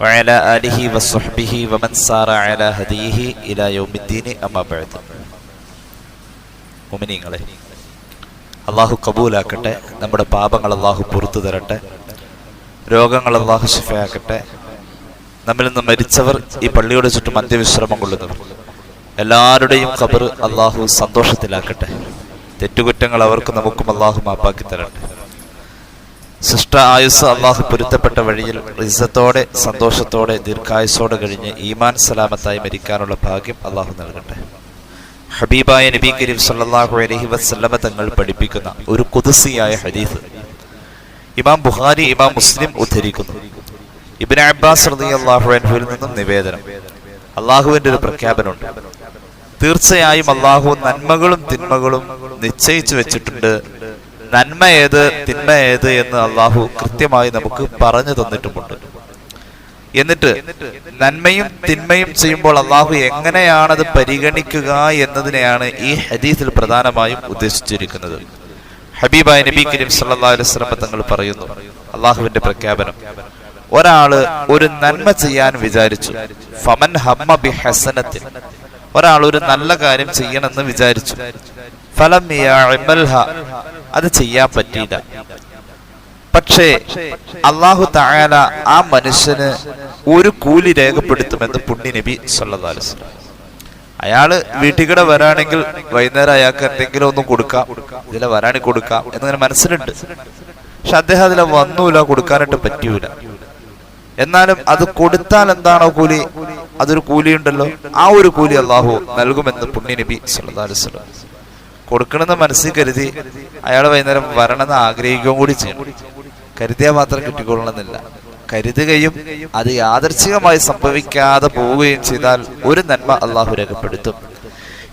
وعلى آله وصحبه ومن سار على هديه إلى يوم الدين أما بعد മുമിനീങ്ങളെ അള്ളാഹു കബൂലാക്കട്ടെ നമ്മുടെ പാപങ്ങൾ അള്ളാഹു പുറത്തു തരട്ടെ രോഗങ്ങൾ അള്ളാഹു ശിഫയാക്കട്ടെ നമ്മിൽ നിന്ന് മരിച്ചവർ ഈ പള്ളിയോട് ചുറ്റും അന്ത്യവിശ്രമം കൊള്ളുന്നവർ എല്ലാവരുടെയും ഖബർ അള്ളാഹു സന്തോഷത്തിലാക്കട്ടെ തെറ്റുകുറ്റങ്ങൾ അവർക്ക് നമുക്കും അള്ളാഹു മാപ്പാക്കി തരട്ടെ സൃഷ്ട ആയുസ് അള്ളാഹു പൊരുത്തപ്പെട്ട വഴിയിൽ റിസത്തോടെ സന്തോഷത്തോടെ ദീർഘായുസോടെ കഴിഞ്ഞ് ഈമാൻ സലാമത്തായി മരിക്കാനുള്ള ഭാഗ്യം അള്ളാഹു നൽകട്ടെ. ഹബീബായ നബി കരീം സല്ലാഹു അലഹി വസല്ലമ തങ്ങൾ പഠിപ്പിക്കുന്ന ഒരു കുതിസിയായ ഹരീഫ് ഇമാം ബുഹാരി ഇമാം മുസ്ലിം ഉദ്ധരിക്കുന്നു. ഇബിൻ അബ്ബാസ് അൻഹുവിൽ നിന്നും നിവേദനം. അള്ളാഹുവിന്റെ ഒരു പ്രഖ്യാപനമുണ്ട്. തീർച്ചയായും അള്ളാഹു നന്മകളും തിന്മകളും നിശ്ചയിച്ചു വെച്ചിട്ടുണ്ട്. നന്മ ഏത് തിന്മ ഏത് എന്ന് അള്ളാഹു കൃത്യമായി നമുക്ക് പറഞ്ഞു തന്നിട്ടുമുണ്ട്. എന്നിട്ട് നന്മയും തിന്മയും ചെയ്യുമ്പോൾ അള്ളാഹു എങ്ങനെയാണത് പരിഗണിക്കുക എന്നതിനെയാണ് ഈ ഹദീസിൽ പ്രധാനമായും ഉദ്ദേശിച്ചിരിക്കുന്നത്. ഹബീബായ നബി കരീം സല്ലല്ലാഹു അലൈഹി വസല്ലം തങ്ങൾ പറയുന്നു അള്ളാഹുവിന്റെ പ്രഖ്യാപനം ഒരാൾ ഒരു നന്മ ചെയ്യാൻ വിചാരിച്ചു ഫമൻ ഹമ്മ ബി ഹസനത്തിൽ ഒരാൾ ഒരു നല്ല കാര്യം ചെയ്യണമെന്ന് വിചാരിച്ചു. അത് ചെയ്യാൻ പറ്റിയില്ല. പക്ഷേ അള്ളാഹു തായാല ആ മനുഷ്യന് ഒരു കൂലി രേഖപ്പെടുത്തുമെന്ന് പുണ്യ നബി വസല്ലം. അയാൾ വീട്ടിൽ കൂടെ വരാണെങ്കിൽ വൈകുന്നേരം അയാൾക്ക് എന്തെങ്കിലും ഒന്നും കൊടുക്കാം. ഇതിലെ വരാണെങ്കിൽ കൊടുക്കാം എന്നിങ്ങനെ മനസ്സിലുണ്ട്. പക്ഷെ അദ്ദേഹം അതിലെ വന്നൂല കൊടുക്കാനായിട്ട് പറ്റൂല. എന്നാലും അത് കൊടുത്താൽ എന്താണോ കൂലി? അതൊരു കൂലിയുണ്ടല്ലോ. ആ ഒരു കൂലി അള്ളാഹു നൽകുമെന്ന് പുണ്യ നബി വസല്ലം. കൊടുക്കണമെന്ന് മനസ്സിൽ കരുതി അയാൾ വൈകുന്നേരം വരണമെന്ന് ആഗ്രഹിക്കുകയും കൂടി ചെയ്യണം. കരുതിയാൽ മാത്രം കിട്ടിക്കൊള്ളണമെന്നില്ല. കരുതുകയും അത് യാദർച്ഛികമായി സംഭവിക്കാതെ പോവുകയും ചെയ്താൽ ഒരു നന്മ അള്ളാഹു രേഖപ്പെടുത്തും.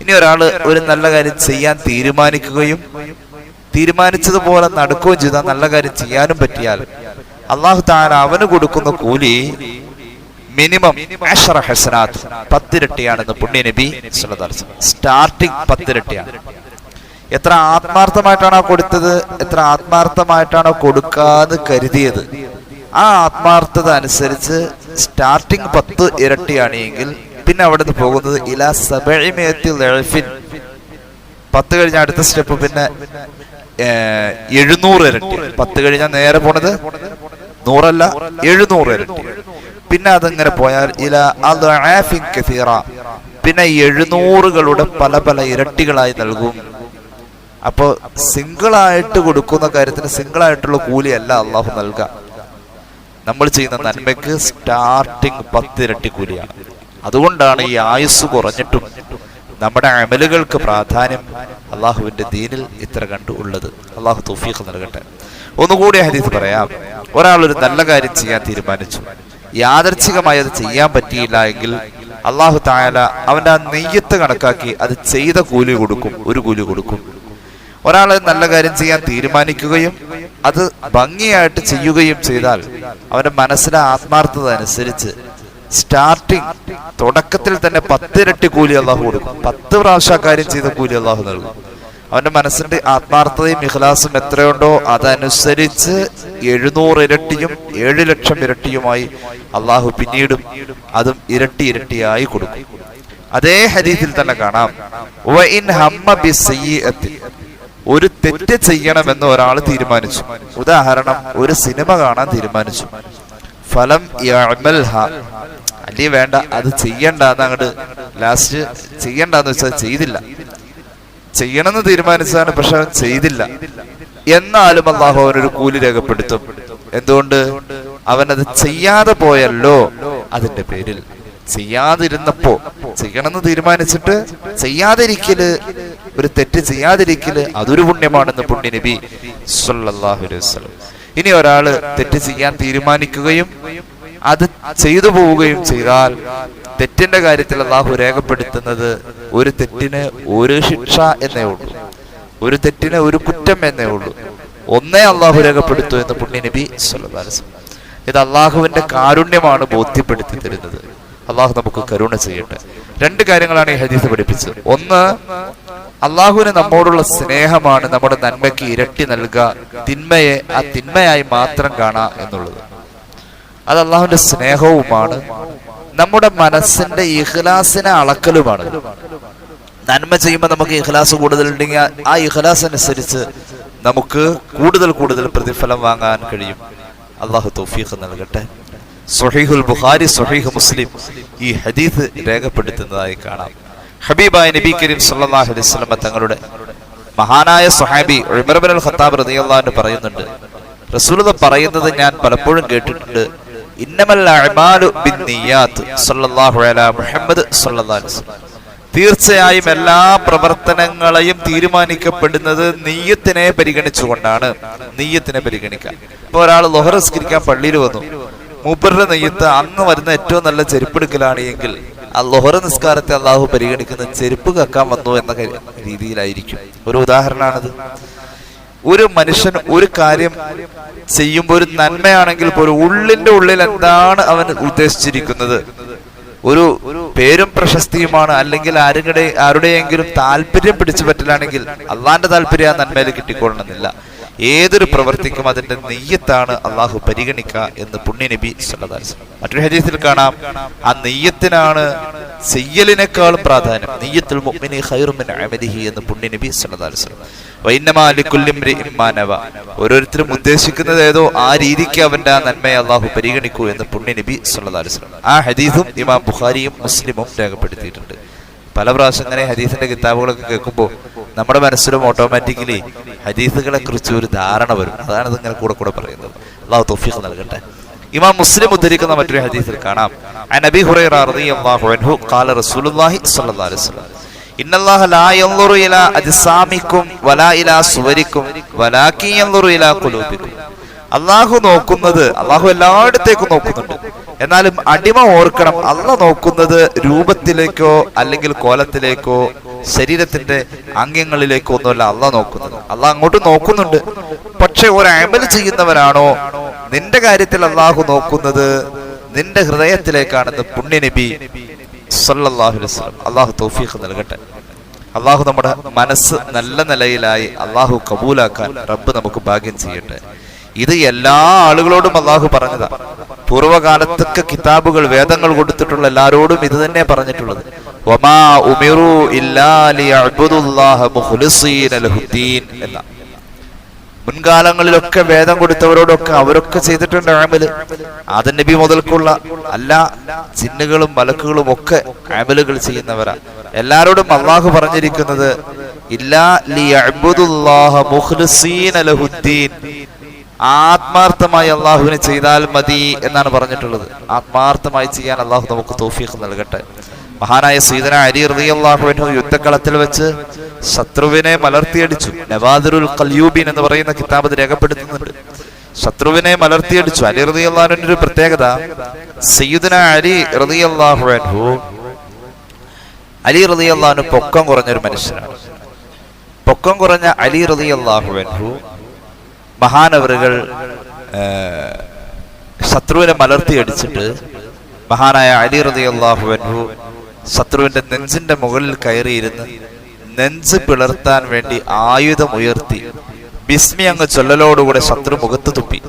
ഇനി ഒരാൾ ഒരു നല്ല കാര്യം ചെയ്യാൻ തീരുമാനിക്കുകയും തീരുമാനിച്ചതുപോലെ നടക്കുകയും ചെയ്താൽ നല്ല കാര്യം ചെയ്യാനും പറ്റിയാൽ അള്ളാഹു താൻ അവന് കൊടുക്കുന്ന കൂലി മിനിമം ഹസനാത്ത് പത്തിരട്ടിയാണെന്ന് പുണ്യ നബി. സ്റ്റാർട്ടിംഗ് പത്തിരട്ടിയാണ്. എത്ര ആത്മാർത്ഥമായിട്ടാണോ കൊടുത്തത് എത്ര ആത്മാർത്ഥമായിട്ടാണോ കൊടുക്കാതെ കരുതിയത്. ആ ആത്മാർത്ഥത അനുസരിച്ച് സ്റ്റാർട്ടിങ് പത്ത് ഇരട്ടിയാണ് എങ്കിൽ പിന്നെ അവിടെ നിന്ന് പോകുന്നത് ഇല സബഴിമയത്തിൽ പത്ത് കഴിഞ്ഞ അടുത്ത സ്റ്റെപ്പ് പിന്നെ എഴുന്നൂറ് ഇരട്ടി. പത്ത് കഴിഞ്ഞ നേരെ പോണത് നൂറല്ല എഴുന്നൂറ് ഇരട്ടി. പിന്നെ അതങ്ങനെ പോയാൽ ഇല അത് പിന്നെ എഴുന്നൂറുകളുടെ പല പല ഇരട്ടികളായി നൽകും. അപ്പോ സിംഗിൾ ആയിട്ട് കൊടുക്കുന്ന കാര്യത്തിന് സിംഗിൾ ആയിട്ടുള്ള കൂലിയല്ല അള്ളാഹു നൽകുക നമ്മൾ ചെയ്യുന്ന നന്മയ്ക്ക് സ്റ്റാർട്ടിങ് പത്തിരട്ടി കൂലിയാണ്. അതുകൊണ്ടാണ് ഈ ആയുസ് കുറഞ്ഞിട്ടും നമ്മുടെ അമലുകൾക്ക് പ്രാധാന്യം അള്ളാഹുവിന്റെ ദീനിൽ ഇത്ര കണ്ടു ഉള്ളത്. അള്ളാഹു തൗഫീഖ് നൽകട്ടെ. ഒന്നുകൂടി ഹദീസ് പറയാം. ഒരാൾ ഒരു നല്ല കാര്യം ചെയ്യാൻ തീരുമാനിച്ചു. യാദർച്ഛികമായി അത് ചെയ്യാൻ പറ്റിയില്ല എങ്കിൽ അള്ളാഹു തായാല അവന്റെ ആ നെയ്യത്ത് കണക്കാക്കി അത് ചെയ്ത കൂലി കൊടുക്കും ഒരു കൂലി കൊടുക്കും. ഒരാൾ നല്ല കാര്യം ചെയ്യാൻ തീരുമാനിക്കുകയും അത് ഭംഗിയായിട്ട് ചെയ്യുകയും ചെയ്താൽ അവന്റെ മനസ്സിലെ ആത്മാർത്ഥത അനുസരിച്ച് സ്റ്റാർട്ടിങ് തുടക്കത്തിൽ തന്നെ പത്തിരട്ടി കൂലി അള്ളാഹു കൊടുക്കും. പത്ത് പ്രാവശ്യം കാര്യം ചെയ്ത കൂലി അള്ളാഹു നൽകും. അവന്റെ മനസ്സിന്റെ ആത്മാർത്ഥതയും ഇഖ്ലാസും എത്രയുണ്ടോ അതനുസരിച്ച് എഴുന്നൂറ് ഇരട്ടിയും ഏഴ് ലക്ഷം ഇരട്ടിയുമായി അള്ളാഹു പിന്നീടും അതും ഇരട്ടി ഇരട്ടിയായി കൊടുക്കും. അതേ ഹദീസിൽ തന്നെ കാണാം. ഒരു തെറ്റ് ചെയ്യണമെന്ന് ഒരാൾ തീരുമാനിച്ചു. ഉദാഹരണം ഒരു സിനിമ കാണാൻ തീരുമാനിച്ചു. ഫലം അല്ലേ വേണ്ട അത് ചെയ്യണ്ട അങ്ങോട്ട് ലാസ്റ്റ് ചെയ്യണ്ടെന്ന് വെച്ചാൽ ചെയ്തില്ല. ചെയ്യണമെന്ന് തീരുമാനിച്ചാണ് പക്ഷെ അവൻ ചെയ്തില്ല. എന്നാലും അള്ളാഹു അവനൊരു കൂലി രേഖപ്പെടുത്തും. എന്തുകൊണ്ട്? അവനത് ചെയ്യാതെ പോയല്ലോ അതിന്റെ പേരിൽ. ചെയ്യാതിരുന്നപ്പോ ചെയ്യണമെന്ന് തീരുമാനിച്ചിട്ട് ചെയ്യാതിരിക്കൽ ഒരു തെറ്റ് ചെയ്യാതിരിക്കൽ അതൊരു പുണ്യമാണെന്ന് പുണ്യ നബി ഇനി ഒരാൾ തെറ്റ് ചെയ്യാൻ തീരുമാനിക്കുകയും അത് ചെയ്തു പോവുകയും ചെയ്താൽ തെറ്റിന്റെ കാര്യത്തിൽ അള്ളാഹു രേഖപ്പെടുത്തുന്നത് ഒരു തെറ്റിന് ഒരു ശിക്ഷ എന്നേ ഉള്ളൂ. ഒരു തെറ്റിന് ഒരു കുറ്റം എന്നേ ഉള്ളൂ. ഒന്നേ അള്ളാഹു രേഖപ്പെടുത്തു എന്ന് പുണ്യ നബി. ഇത് അള്ളാഹുവിന്റെ കാരുണ്യമാണ് ബോധ്യപ്പെടുത്തി തരുന്നത്. അള്ളാഹു നമുക്ക് കരുണ ചെയ്യട്ടെ. രണ്ട് കാര്യങ്ങളാണ് ഈ ഹദീസ് പഠിപ്പിച്ചത്. ഒന്ന് അള്ളാഹുവിന് നമ്മോടുള്ള സ്നേഹമാണ് നമ്മുടെ നന്മയ്ക്ക് ഇരട്ടി നൽകുക തിന്മയെ ആ തിന്മയായി മാത്രം കാണുക എന്നുള്ളത്. അത് അള്ളാഹുവിന്റെ സ്നേഹവുമാണ് നമ്മുടെ മനസ്സിന്റെ ഇഖ്ലാസിനെ അളക്കലുമാണ്. നന്മ ചെയ്യുമ്പോൾ നമുക്ക് ഇഖ്ലാസ് കൂടുതലുണ്ടെങ്കിൽ ഉണ്ടെങ്കിൽ ആ ഇഖ്ലാസ് അനുസരിച്ച് നമുക്ക് കൂടുതൽ കൂടുതൽ പ്രതിഫലം വാങ്ങാൻ കഴിയും. അള്ളാഹു തൗഫീഖ് നൽകട്ടെ. സുഹീഹുൽ ബുഖാരി സൊഹീഹ് മുസ്ലിം ഈ ഹദീസ് രേഖപ്പെടുത്തുന്നതായി കാണാം. ഹബീബായ നബി കരീം സല്ലല്ലാഹു അലൈഹി വസല്ലം തങ്ങളുടെ മഹാനായ സ്വഹാബി ഉമർ ഇബ്നുൽ അൽ ഖത്താബ് അൻഹു പറയുന്നുണ്ട് റസൂലുള്ള പറയുന്നത് ഞാൻ പലപ്പോഴും കേട്ടിട്ടുണ്ട്. തീർച്ചയായും എല്ലാ പ്രവർത്തനങ്ങളെയും തീരുമാനിക്കപ്പെടുന്നത് നെയ്യത്തിനെ പരിഗണിച്ചുകൊണ്ടാണ്. നെയ്യത്തിനെ പരിഗണിക്കുക ഇപ്പൊ ഒരാൾ ലൊഹറസ്കരിക്കാൻ പള്ളിയിൽ വന്നു. മൂപ്പരുടെ നെയ്യത്ത് അന്ന് വരുന്ന ഏറ്റവും നല്ല ചെരുപ്പെടുക്കലാണ് എങ്കിൽ ലൊഹറ നിസ്കാരത്തെ അള്ളാഹു പരിഗണിക്കുന്ന ചെരുപ്പ് കക്കാൻ വന്നു എന്ന രീതിയിലായിരിക്കും. ഒരു ഉദാഹരണമാണത് ഒരു മനുഷ്യൻ ഒരു കാര്യം ചെയ്യുമ്പോൾ ഒരു നന്മയാണെങ്കിൽ പോലും ഉള്ളിന്റെ ഉള്ളിൽ എന്താണ് അവൻ ഉദ്ദേശിച്ചിരിക്കുന്നത്? ഒരു പേരും പ്രശസ്തിയുമാണ്. അല്ലെങ്കിൽ ആരുടെ ആരുടെയെങ്കിലും താല്പര്യം പിടിച്ചു പറ്റലാണെങ്കിൽ അള്ളാന്റെ താല്പര്യം ആ നന്മയിൽ കിട്ടിക്കൊള്ളണമെന്നില്ല. ഏതൊരു പ്രവർത്തിക്കും അതിന്റെ നെയ്യത്താണ് അള്ളാഹു പരിഗണിക്കുക എന്ന് പുണ്യ നബി സല്ലല്ലാഹു അലൈഹി വസല്ലം. മറ്റൊരു ഹദീസിൽ കാണാം ആ നെയ്യത്തിനാണ് ചെയ്യലിനേക്കാളും പ്രാധാന്യം നെയ്യത്തുൽ മുഅ്മിനി അമലിഹി എന്ന് പുണ്യ നബി. ഓരോരുത്തരും ഉദ്ദേശിക്കുന്നത് ഏതോ ആ രീതിക്ക് അവന്റെ ആ നന്മയെ അള്ളാഹു പരിഗണിക്കൂ എന്ന് പുണ്യ നബി. ആ ഹദീസും ഇമാം ബുഖാരിയും മുസ്ലിമും രേഖപ്പെടുത്തിയിട്ടുണ്ട് പല പ്രാവശ്യം ഇങ്ങനെ ഹദീസിന്റെ കിതാബുകളൊക്കെ കേൾക്കുമ്പോൾ നമ്മുടെ മനസ്സിലും ഓട്ടോമാറ്റിക്കലി ഹദീസുകളെ കുറിച്ച് ഒരു ധാരണ വരും. അതാണ് ഇങ്ങനെ കൂടെ കൂടെ പറയുന്നത്. അള്ളാഹു തൊഫീഖ് നൽകട്ടെ. ഇമാം മുസ്ലിം ഉദ്ധരിക്കുന്ന മറ്റൊരു ഹദീസിൽ കാണാം. നബി ഹുറൈറ റളിയല്ലാഹു അൻഹു അള്ളാഹു നോക്കുന്നത് അള്ളാഹു എല്ലായിടത്തേക്കും നോക്കുന്നുണ്ട്. എന്നാലും അടിമ ഓർക്കണം അള്ള നോക്കുന്നത് രൂപത്തിലേക്കോ അല്ലെങ്കിൽ കോലത്തിലേക്കോ ശരീരത്തിന്റെ അംഗങ്ങളിലേക്കോ ഒന്നുമല്ല അള്ള നോക്കുന്നത്. അള്ള അങ്ങോട്ട് നോക്കുന്നുണ്ട്. പക്ഷെ ഒരു ചെയ്യുന്നവരാണോ നിന്റെ കാര്യത്തിൽ അള്ളാഹു നോക്കുന്നത് നിന്റെ ഹൃദയത്തിലേക്കാണെന്ന് പുണ്യനബി സല്ലാഹു അള്ളാഹു തൗഫീഖ് നൽകട്ടെ. അള്ളാഹു നമ്മുടെ മനസ്സ് നല്ല നിലയിലായി അള്ളാഹു കബൂലാക്കാൻ റബ്ബ് നമുക്ക് ഭാഗ്യം ചെയ്യട്ടെ. ഇത് എല്ലാ ആളുകളോടും അള്ളാഹു പറഞ്ഞതാ. പൂർവകാലത്തൊക്കെ കിതാബുകൾ വേദങ്ങൾ കൊടുത്തിട്ടുള്ള എല്ലാരോടും ഇത് തന്നെ പറഞ്ഞിട്ടുള്ളത്. വമാ ഉമിറു എന്ന. മുൻകാലങ്ങളിലൊക്കെ വേദം കൊടുത്തവരോടൊക്കെ അവരൊക്കെ ചെയ്തിട്ടുണ്ട് ആമൽ ആദൻ നബി മുതൽക്കുള്ള അല്ല ചിന്നുകളും മലക്കുകളും ഒക്കെ ആമലുകൾ ചെയ്യുന്നവരാ. എല്ലാരോടും അള്ളാഹു പറഞ്ഞിരിക്കുന്നത് ഇല്ലാ ആത്മാർത്ഥമായി അള്ളാഹുവിന് ചെയ്താൽ മതി എന്നാണ് പറഞ്ഞിട്ടുള്ളത്. ആത്മാർത്ഥമായി ചെയ്യാൻ അള്ളാഹു നമുക്ക് തോഫീഖ് നൽകട്ടെ. മഹാനായ സീതന അലി റളിയല്ലാഹു യുദ്ധക്കളത്തിൽ വെച്ച് ശത്രുവിനെ മലർത്തിയടിച്ചു. നവാദുൽ കൽയൂബീൻ എന്ന് പറയുന്ന കിതാബ് രേഖപ്പെടുത്തുന്നുണ്ട്. ശത്രുവിനെ മലർത്തിയടിച്ചു. അലി റളിയല്ലാഹുവിന്റെ ഒരു പ്രത്യേകത സയ്യുദന അലി അൻഹു അലി റളിയല്ലാഹു പൊക്കം കുറഞ്ഞൊരു മനുഷ്യനാണ്. പൊക്കം കുറഞ്ഞ അലി അൻഹു മഹാനവറുകൾ ശത്രുവിനെ മലർത്തി അടിച്ചിട്ട് മഹാനായ അലി റളിയല്ലാഹു അൻഹു ശത്രുവിന്റെ നെഞ്ചിന്റെ മുകളിൽ കയറിയിരുന്ന് നെഞ്ച് പിളർത്താൻ വേണ്ടി ആയുധം ഉയർത്തി ബിസ്മി അങ്ങ് ചൊല്ലലോടുകൂടെ ശത്രു മുഖത്ത് തുപ്പി.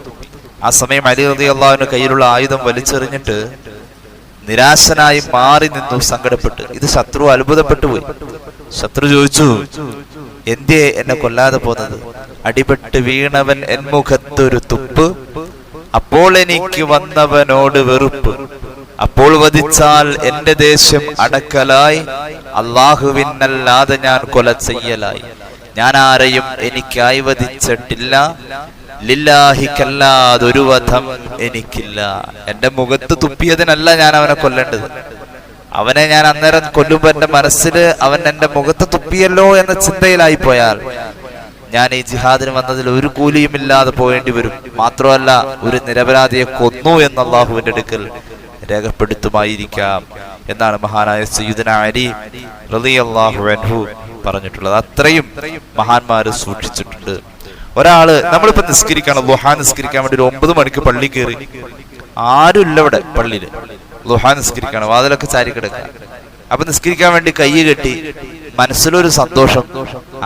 ആ സമയം അലി റതി അള്ളാഹുവിന് കയ്യിലുള്ള ആയുധം വലിച്ചെറിഞ്ഞിട്ട് നിരാശനായി മാറി നിന്നു സങ്കടപ്പെട്ട്. ഇത് ശത്രു അത്ഭുതപ്പെട്ടു പോയി. ശത്രു ചോദിച്ചു എന്തേ എന്നെ കൊല്ലാതെ പോന്നത്? അടിപെട്ട് വീണവൻ എൻ മുഖത്തൊരു തുപ്പ്. അപ്പോൾ എനിക്ക് വന്നവനോട് വെറുപ്പ്. അപ്പോൾ വധിച്ചാൽ എന്റെ ദേശം അടക്കലായി. അള്ളാഹുവിനല്ലാതെ ഞാൻ കൊല ചെയ്യലായി. ഞാൻ ആരെയും എനിക്കായി വധിച്ചിട്ടില്ല. ലില്ലാഹിക്കല്ലാതൊരു വധം എനിക്കില്ല. എന്റെ മുഖത്ത് തുപ്പിയതിനല്ല ഞാൻ അവനെ കൊല്ലേണ്ടത്. അവനെ ഞാൻ അന്നേരം കൊല്ലുമ്പോ എന്റെ മനസ്സിൽ അവൻ എന്റെ മുഖത്ത് തുപ്പിയല്ലോ എന്ന ചിന്തയിലായി പോയാൽ ഞാൻ ഈ ജിഹാദിന് വന്നതിൽ ഒരു കൂലിയും ഇല്ലാതെ പോകേണ്ടി വരും. മാത്രമല്ല ഒരു നിരപരാധിയെ കൊന്നു എന്ന അള്ളാഹുവിന്റെ അടുക്കൽ രേഖപ്പെടുത്തുമായിരിക്കാം എന്നാണ് മഹാനായ സയ്യിദുന അലി റളിയല്ലാഹു അൻഹു പറഞ്ഞിട്ടുള്ളത്. അത്രയും മഹാന്മാര് സൂക്ഷിച്ചിട്ടുണ്ട്. ഒരാൾ നമ്മളിപ്പോ നിസ്കരിക്കണം ലുഹാ നിസ്കരിക്കാൻ വേണ്ടി ഒരു ഒമ്പത് മണിക്ക് പള്ളി കയറി. ആരുമില്ല ഇവിടെ പള്ളിയിൽ. ലുഹാ നിസ്കരിക്കണം വാതിലൊക്കെ ചാരി കിടക്കുക അപ്പൊ നിസ്കരിക്കാൻ വേണ്ടി കൈ കെട്ടി മനസ്സിലൊരു സന്തോഷം.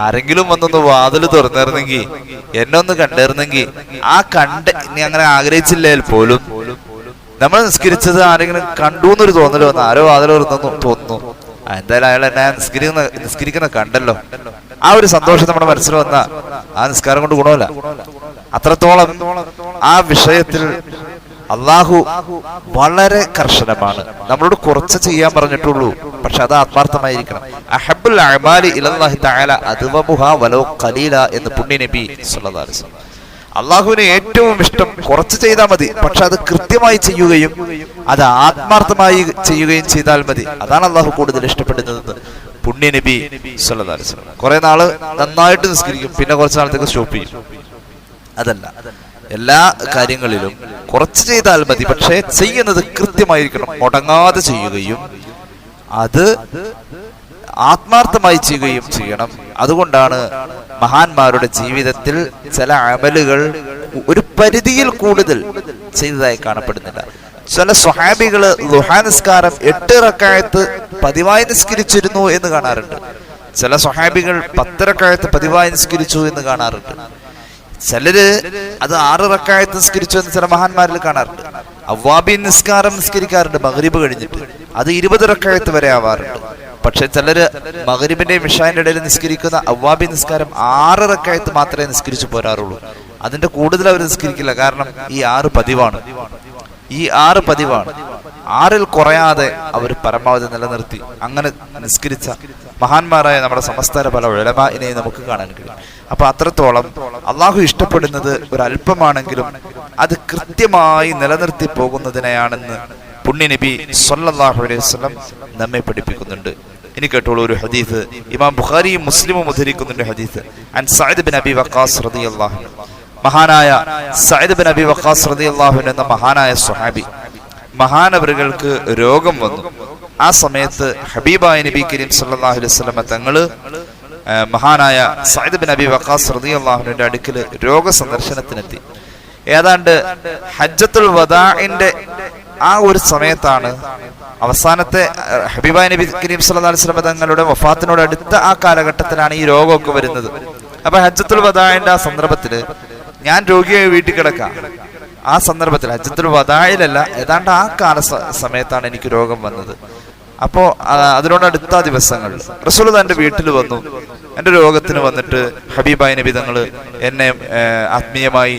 ആരെങ്കിലും വന്നൊന്ന് വാതിൽ തുറന്നിരുന്നെങ്കിൽ എന്നെ ഒന്ന് കണ്ടിരുന്നെങ്കിൽ ആ കണ്ട് ഇനി അങ്ങനെ ആഗ്രഹിച്ചില്ലേൽ പോലും നമ്മൾ നിസ്കരിച്ചത് ആരെങ്കിലും കണ്ടു എന്നൊരു തോന്നൽ വന്നു. ആരോ വാതിൽ തുറന്നു തോന്നുന്നു. എന്തായാലും അയാൾ എന്നെ നിസ്കരിക്കുന്ന നിസ്കരിക്കുന്ന കണ്ടല്ലോ. ആ ഒരു സന്തോഷം നമ്മുടെ മനസ്സിൽ വന്ന ആ നിസ്കാരം കൊണ്ട് ഗുണമല്ല. അത്രത്തോളം ആ വിഷയത്തിൽ അള്ളാഹു വളരെ കർശനമാണ്. നമ്മളോട് കുറച്ച് ചെയ്യാൻ പറഞ്ഞിട്ടുള്ളൂ. പക്ഷെ അത് ആത്മാർത്ഥമായിരിക്കണം. അഹബുൽ ഖലീല എന്ന് പുണ്യ നബി അള്ളാഹുവിന് ഏറ്റവും ഇഷ്ടം കുറച്ച് ചെയ്താൽ മതി. പക്ഷെ അത് കൃത്യമായി ചെയ്യുകയും അത് ആത്മാർത്ഥമായി ചെയ്യുകയും ചെയ്താൽ മതി. അതാണ് അള്ളാഹു കൂടുതൽ ഇഷ്ടപ്പെടുന്നതെന്ന് പുണ്യ നബി വസല്ലം. കുറെ നാൾ നന്നായിട്ട് നിസ്കരിക്കും. പിന്നെ കുറച്ച് നാളത്തേക്ക് സ്റ്റോപ്പ് ചെയ്യും. അതല്ല. എല്ലാ കാര്യങ്ങളിലും കുറച്ച് ചെയ്താൽ മതി പക്ഷേ ചെയ്യുന്നത് കൃത്യമായിരിക്കണം. മുടങ്ങാതെ ചെയ്യുകയും അത് ആത്മാർത്ഥമായി ചെയ്യുകയും ചെയ്യണം. അതുകൊണ്ടാണ് മഹാന്മാരുടെ ജീവിതത്തിൽ ചില അമലുകൾ ഒരു പരിധിയിൽ കൂടുതൽ ചെയ്തതായി കാണപ്പെടുന്നില്ല ചില സ്വഹാബികൾ ലുഹാ നിസ്കാരം എട്ട് റക്കായത്ത് പതിവായി നിസ്കരിച്ചിരുന്നു എന്ന് കാണാറുണ്ട്. ചില സ്വഹാബികൾ പത്തിറക്കായത്ത് പതിവായി നിസ്കരിച്ചു എന്ന് കാണാറുണ്ട്. ചിലര് അത് ആറ് റക്കായത്ത് നിസ്കരിച്ചു എന്ന് ചില മഹാന്മാരിൽ കാണാറുണ്ട്. അവ്വാബി നിസ്കാരം നിസ്കരിക്കാറുണ്ട് മഗ്രിബ് കഴിഞ്ഞിട്ട്. അത് ഇരുപത് റക്കായത്ത് വരെ ആവാറുണ്ട്. പക്ഷെ ചിലര് മഗ്രിബിന്റെയും ഇഷാന്റെ ഇടയിൽ നിസ്കരിക്കുന്ന അവ്വാബി നിസ്കാരം ആറ് റക്കായത്ത് മാത്രമേ നിസ്കരിച്ചു പോരാറുള്ളൂ. അതിന്റെ കൂടുതൽ അവർ നിസ്കരിക്കില്ല. കാരണം ഈ ആറ് പതിവാണ്. ഈ ആറ് പതിവാണ്. ആറിൽ കുറയാതെ അവർ പരമാവധി നിലനിർത്തി. അങ്ങനെ നിസ്കരിച്ച മഹാന്മാരായ നമ്മുടെ സമസ്തര പല ഉഴലമാനെ നമുക്ക് കാണാൻ കഴിയും. അപ്പൊ അത്രത്തോളം അള്ളാഹു ഇഷ്ടപ്പെടുന്നത് ഒരല്പമാണെങ്കിലും അത് കൃത്യമായി നിലനിർത്തി പോകുന്നതിനെയാണെന്ന് പുണ്യനബി സൊല്ലാഹു അലൈഹി വസല്ലം നമ്മെ പഠിപ്പിക്കുന്നുണ്ട്. ഇനി കേട്ടോളൂ ഒരു ഹദീസ്. ഇമാം ബുഖാരിയും മുസ്ലിമും ഉദ്ധരിക്കുന്നുണ്ട് ഹദീസ്. അൻ സഅദ് ബിൻ അബി വക്കാസ് റളിയല്ലാഹു മഹാനായ സൈദ് ബിൻ അബി വഖാസ് റളിയല്ലാഹു അൻഹു എന്ന മഹാനായ സ്വഹാബി. മഹാനവറുകൾക്ക് രോഗം വന്നു. ആ സമയത്ത് ഹബീബായ നബി കരീം സല്ലല്ലാഹു അലൈഹി വസല്ലമ തങ്ങൾ മഹാനായ സൈദ് ബിൻ അബി വഖാസ് റളിയല്ലാഹുവിന്റെ അടുക്കൽ രോഗ സന്ദർശനത്തിനെത്തി ഏതാണ്ട് ഹജ്ജത്തുൽ വദാഇന്റെ ആ ഒരു സമയത്താണ് അവസാനത്തെ ഹബീബായ നബി കരീം സല്ലല്ലാഹു അലൈഹി വസല്ലമ തങ്ങളുടെ വഫാത്തിനോട് അടുത്ത ആ കാലഘട്ടത്തിലാണ് ഈ രോഗമൊക്കെ വരുന്നത്. അപ്പൊ ഹജ്ജത്തുൽ വദാഇന്റെ ആ സന്ദർഭത്തിൽ ഞാൻ രോഗിയായി വീട്ടിൽ കിടക്കാം. ആ സന്ദർഭത്തിൽ ഹജ്ജത്തുൽ വതായിലല്ല ഏതാണ്ട് ആ കാല സമയത്താണ് എനിക്ക് രോഗം വന്നത്. അപ്പോ അതിനോട് അടുത്ത ദിവസങ്ങളിൽ റസൂൽ തന്റെ വീട്ടിൽ വന്നു. എന്റെ രോഗത്തിന് വന്നിട്ട് ഹബീബായ നബി തങ്ങൾ എന്നെ ആത്മീയമായി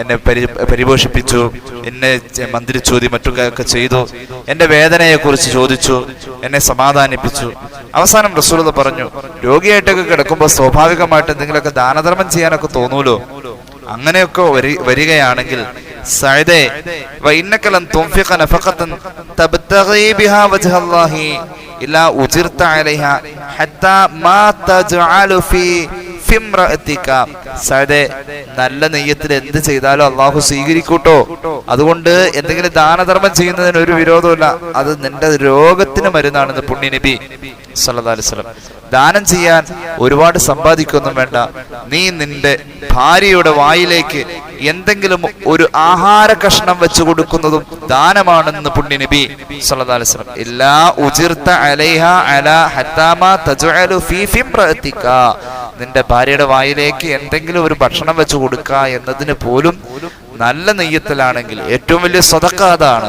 എന്നെ പരി പരിപോഷിപ്പിച്ചു എന്നെ മന്ത്രിച്ചോതി മറ്റൊക്കെ ചെയ്തു. എന്റെ വേദനയെ കുറിച്ച് ചോദിച്ചു എന്നെ സമാധാനിപ്പിച്ചു. അവസാനം റസൂലത പറഞ്ഞു രോഗിയായിട്ടൊക്കെ കിടക്കുമ്പോൾ സ്വാഭാവികമായിട്ട് എന്തെങ്കിലുമൊക്കെ ദാനധർമ്മം ചെയ്യാനൊക്കെ തോന്നൂലോ? അങ്ങനെയൊക്കെ വരി- വരികയാണെങ്കിൽ സൈദേ വജ്ഹല്ലാഹി ഇല്ലാ ഉജിർത അലൈഹ ഹത്താ മാ ഫീ സഅദേ നല്ല നെയ്യത്തിൽ എന്ത് ചെയ്താലും അള്ളാഹു സ്വീകരിക്കൂട്ടോ. അതുകൊണ്ട് എന്തെങ്കിലും ദാനധർമ്മം ചെയ്യുന്നതിന് ഒരു വിരോധമില്ല അത് നിന്റെ രോഗത്തിന് മരുന്നാണെന്ന് പുണ്യ നബി വസല്ലം. ദാനം ചെയ്യാൻ ഒരുപാട് സമ്പാദിക്കൊന്നും വേണ്ട. നീ നിന്റെ ഭാര്യയുടെ വായിലേക്ക് എന്തെങ്കിലും ഒരു ആഹാര കഷ്ണം വെച്ചു കൊടുക്കുന്നതും ദാനമാണെന്ന് പുണ്യ നബി സല്ലല്ലാഹു എല്ലാ അല തജഅലു ഫിംറതിക നിന്റെ ഭാര്യയുടെ വായിലേക്ക് എന്തെങ്കിലും ഒരു ഭക്ഷണം വെച്ചു കൊടുക്കുക എന്നതിന് പോലും നല്ല നെയ്യത്തിലാണെങ്കിൽ ഏറ്റവും വലിയ സ്വതക്ക അതാണ്.